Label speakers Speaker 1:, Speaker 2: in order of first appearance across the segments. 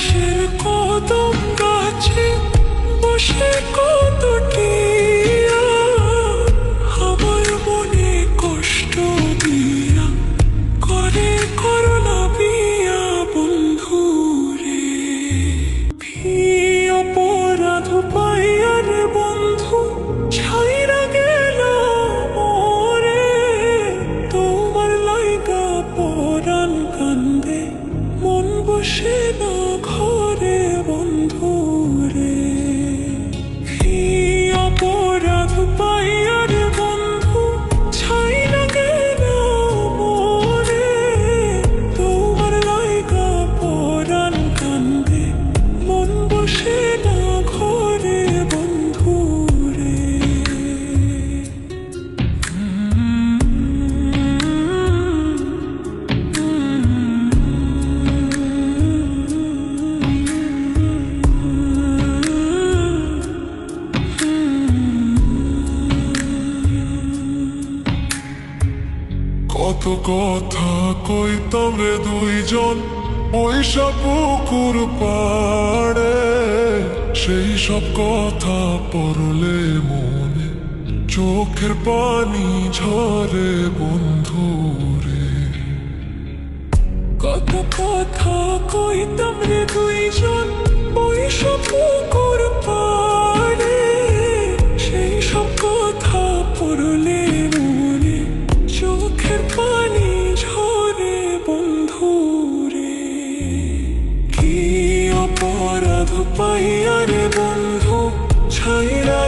Speaker 1: পাশের কদম গাছে বসে কতটি
Speaker 2: কত কথা কইতাম রে দুইজন? পয়সা পুকুর পাড়ে সেই সব কথা পড়লে মনে চোখের পানি ঝরে বন্ধু রে
Speaker 1: কত কথা কইতাম রে দুইজন? বৈশ পুকুর পাইয়া রে বন্ধু ছাইরা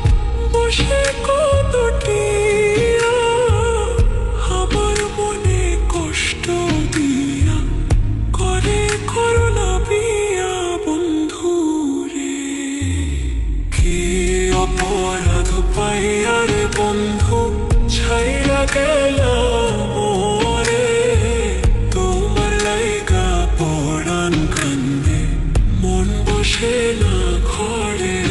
Speaker 1: না ঘরে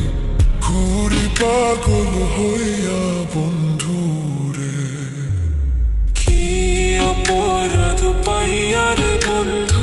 Speaker 1: ঘুরি পাগল হইয়া বন্ধু রে কি অপরাধ পাইয়ার বন্ধু?